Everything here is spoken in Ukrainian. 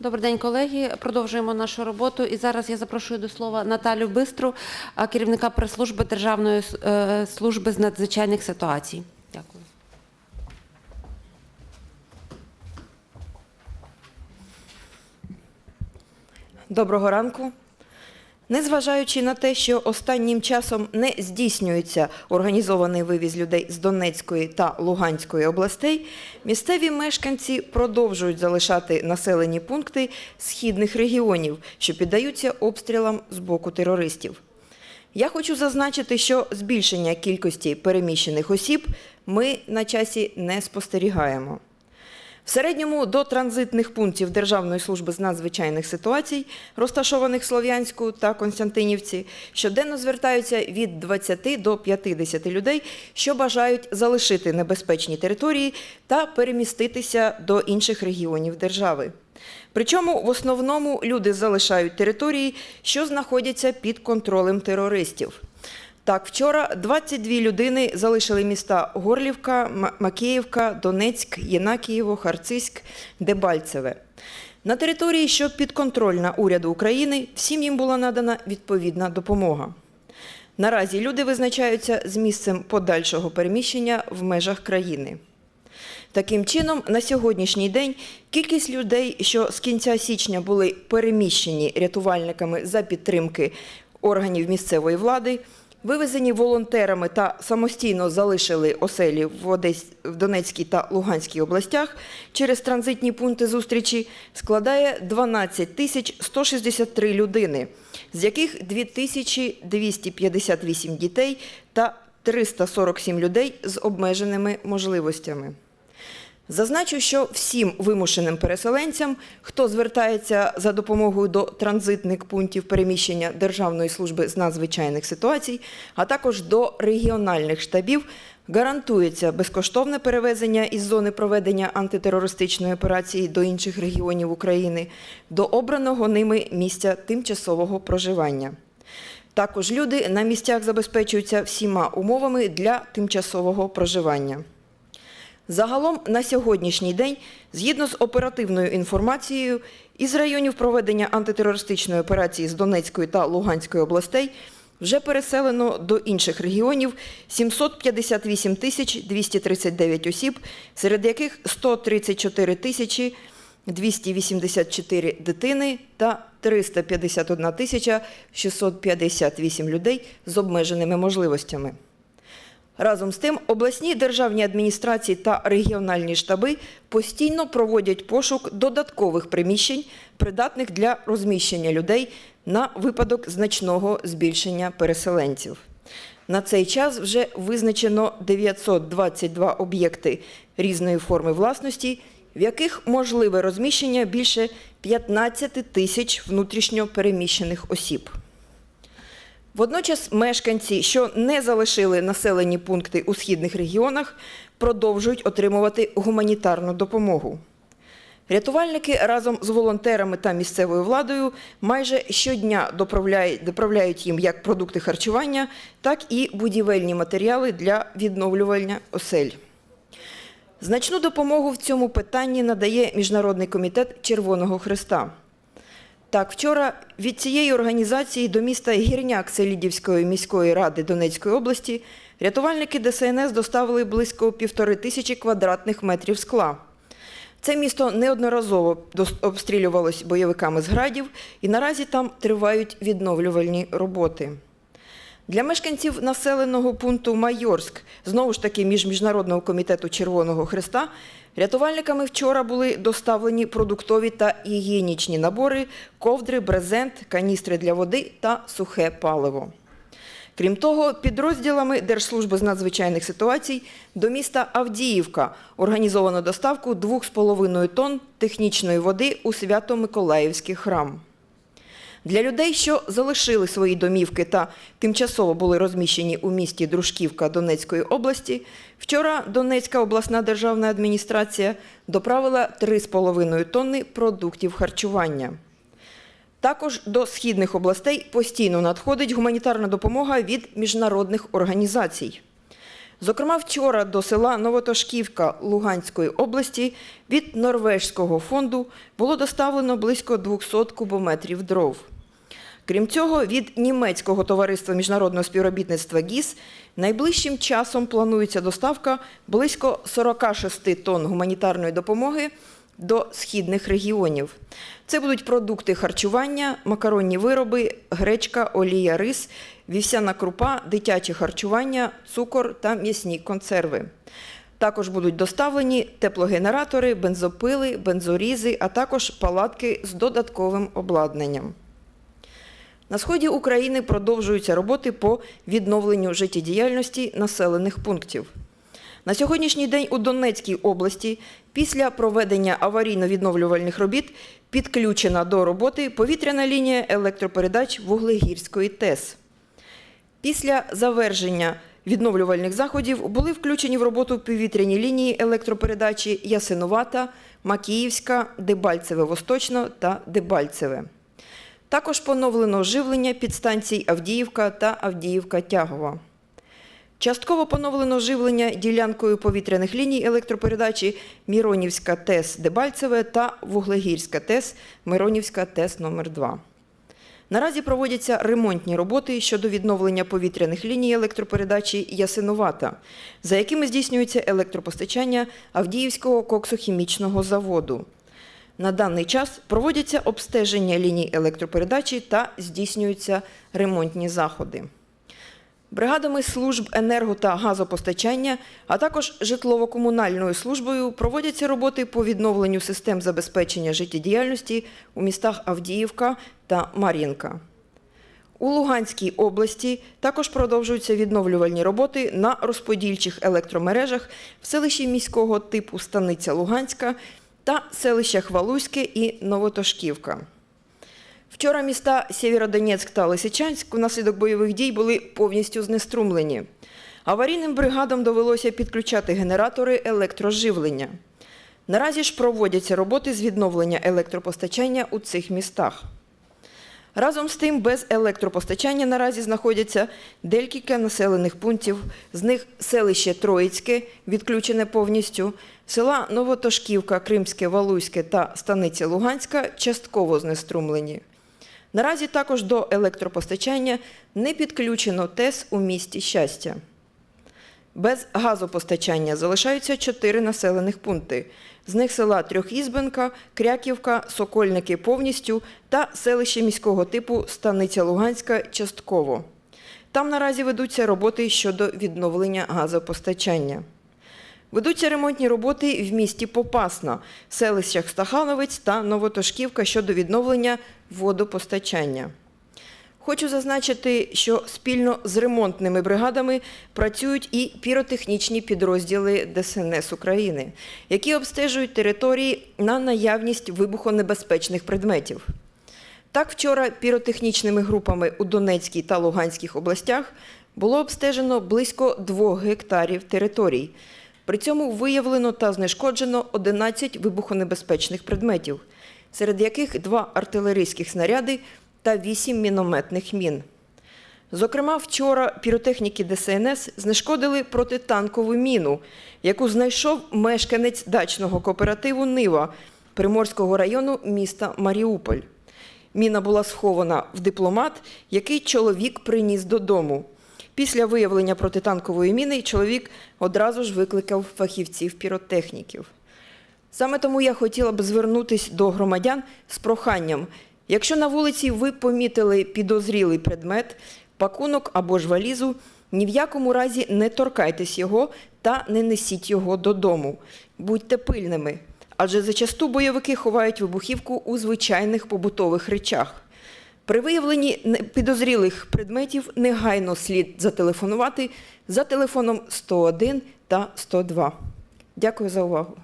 Добрий день, колеги. Продовжуємо нашу роботу. І зараз я запрошую до слова Наталю Бистру, керівника прес-служби Державної е, служби з надзвичайних ситуацій. Дякую. Доброго ранку. Незважаючи на те, що останнім часом не здійснюється організований вивіз людей з Донецької та Луганської областей, місцеві мешканці продовжують залишати населені пункти східних регіонів, що піддаються обстрілам з боку терористів. Я хочу зазначити, що збільшення кількості переміщених осіб ми на часі не спостерігаємо. В середньому до транзитних пунктів Державної служби з надзвичайних ситуацій, розташованих в Слов'янську та Константинівці, щоденно звертаються від 20 до 50 людей, що бажають залишити небезпечні території та переміститися до інших регіонів держави. Причому в основному люди залишають території, що знаходяться під контролем терористів. Так, вчора 22 людини залишили міста Горлівка, Макіївка, Донецьк, Єнакієво, Харциськ, Дебальцеве. На території, що підконтрольна уряду України, всім їм була надана відповідна допомога. Наразі люди визначаються з місцем подальшого переміщення в межах країни. Таким чином, на сьогоднішній день кількість людей, що з кінця січня були переміщені рятувальниками за підтримки органів місцевої влади, вивезені волонтерами та самостійно залишили оселі в, Одесь... в Донецькій та Луганській областях через транзитні пункти зустрічі, складає 12 тисяч 163 людини, з яких 2258 дітей та 347 людей з обмеженими можливостями. Зазначу, що всім вимушеним переселенцям, хто звертається за допомогою до транзитних пунктів переміщення Державної служби з надзвичайних ситуацій, а також до регіональних штабів, гарантується безкоштовне перевезення із зони проведення антитерористичної операції до інших регіонів України до обраного ними місця тимчасового проживання. Також люди на місцях забезпечуються всіма умовами для тимчасового проживання. Загалом на сьогоднішній день, згідно з оперативною інформацією, із районів проведення антитерористичної операції з Донецької та Луганської областей вже переселено до інших регіонів 758 тисяч 239 осіб, серед яких 134 тисячі 284 дитини та 351 тисяча 658 людей з обмеженими можливостями. Разом з тим, обласні державні адміністрації та регіональні штаби постійно проводять пошук додаткових приміщень, придатних для розміщення людей на випадок значного збільшення переселенців. На цей час вже визначено 922 об'єкти різної форми власності, в яких можливе розміщення більше 15 тисяч внутрішньо переміщених осіб. Водночас мешканці, що не залишили населені пункти у східних регіонах, продовжують отримувати гуманітарну допомогу. Рятувальники разом з волонтерами та місцевою владою майже щодня доправляють, їм як продукти харчування, так і будівельні матеріали для відновлювання осель. Значну допомогу в цьому питанні надає Міжнародний комітет Червоного Христа. Так, вчора від цієї організації до міста Гірняк Селідівської міської ради Донецької області рятувальники ДСНС доставили близько півтори тисячі квадратних метрів скла. Це місто неодноразово обстрілювалось бойовиками з градів, і наразі там тривають відновлювальні роботи. Для мешканців населеного пункту Майорськ, знову ж таки між Міжнародного комітету Червоного Христа, рятувальниками вчора були доставлені продуктові та гігієнічні набори, ковдри, брезент, каністри для води та сухе паливо. Крім того, підрозділами Держслужби з надзвичайних ситуацій до міста Авдіївка організовано доставку 2,5 тонн технічної води у Свято-Миколаївський храм. Для людей, що залишили свої домівки та тимчасово були розміщені у місті Дружківка Донецької області, вчора Донецька обласна державна адміністрація доправила 3,5 тонни продуктів харчування. Також до східних областей постійно надходить гуманітарна допомога від міжнародних організацій. Зокрема, вчора до села Новотошківка Луганської області від Норвежського фонду було доставлено близько 200 кубометрів дров. Крім цього, від німецького товариства міжнародного співробітництва ГІС найближчим часом планується доставка близько 46 тонн гуманітарної допомоги до східних регіонів. Це будуть продукти харчування, макаронні вироби, гречка, олія, рис, вівсяна крупа, дитяче харчування, цукор та м'ясні консерви. Також будуть доставлені теплогенератори, бензопили, бензорізи, а також палатки з додатковим обладнанням. На сході України продовжуються роботи по відновленню життєдіяльності населених пунктів. На сьогоднішній день у Донецькій області після проведення аварійно-відновлювальних робіт підключена до роботи повітряна лінія електропередач Вуглегірської ТЕС. Після завершення відновлювальних заходів були включені в роботу повітряні лінії електропередачі Ясинувата, Макіївська, Дебальцеве Восточно та Дебальцеве. Також поновлено живлення підстанцій Авдіївка та Авдіївка-Тягова. Частково поновлено живлення ділянкою повітряних ліній електропередачі Міронівська ТЕС Дебальцеве та Вуглегірська ТЕС Миронівська ТЕС номер 2 Наразі проводяться ремонтні роботи щодо відновлення повітряних ліній електропередачі Ясинувата, за якими здійснюється електропостачання Авдіївського коксохімічного заводу. На даний час проводяться обстеження ліній електропередачі та здійснюються ремонтні заходи. Бригадами служб енерго та газопостачання, а також житлово-комунальною службою проводяться роботи по відновленню систем забезпечення життєдіяльності у містах Авдіївка та Мар'їнка. У Луганській області також продовжуються відновлювальні роботи на розподільчих електромережах в селищі міського типу Станиця Луганська та селищах Валуське і Новотошківка. Вчора міста Сєвєродонецьк та Лисичанськ внаслідок бойових дій були повністю знеструмлені. Аварійним бригадам довелося підключати генератори електроживлення. Наразі ж проводяться роботи з відновлення електропостачання у цих містах. Разом з тим, без електропостачання наразі знаходяться декілька населених пунктів, з них селище Троїцьке, відключене повністю, села Новотошківка, Кримське, Валуйське та Станиця Луганська частково знеструмлені. Наразі також до електропостачання не підключено ТЕС у місті Щастя. Без газопостачання залишаються чотири населених пункти. З них села Трьохізбенка, Кряківка, Сокольники повністю та селище міського типу Станиця Луганська частково. Там наразі ведуться роботи щодо відновлення газопостачання. Ведуться ремонтні роботи в місті Попасна, селищах Стахановець та Новотошківка щодо відновлення водопостачання. Хочу зазначити, що спільно з ремонтними бригадами працюють і піротехнічні підрозділи ДСНС України, які обстежують території на наявність вибухонебезпечних предметів. Так, вчора піротехнічними групами у Донецькій та Луганських областях було обстежено близько 2 гектарів територій. При цьому виявлено та знешкоджено 11 вибухонебезпечних предметів, серед яких два артилерійських снаряди та 8 мінометних мін. Зокрема, вчора піротехніки ДСНС знешкодили протитанкову міну, яку знайшов мешканець дачного кооперативу Нива Приморського району міста Маріуполь. Міна була схована в дипломат, який чоловік приніс додому. Після виявлення протитанкової міни чоловік одразу ж викликав фахівців-піротехніків. Саме тому я хотіла б звернутися до громадян з проханням. Якщо на вулиці ви помітили підозрілий предмет, пакунок або ж валізу, ні в якому разі не торкайтесь його та не несіть його додому. Будьте пильними, адже зачасту бойовики ховають вибухівку у звичайних побутових речах. При виявленні підозрілих предметів негайно слід зателефонувати за телефоном 101 та 102. Дякую за увагу.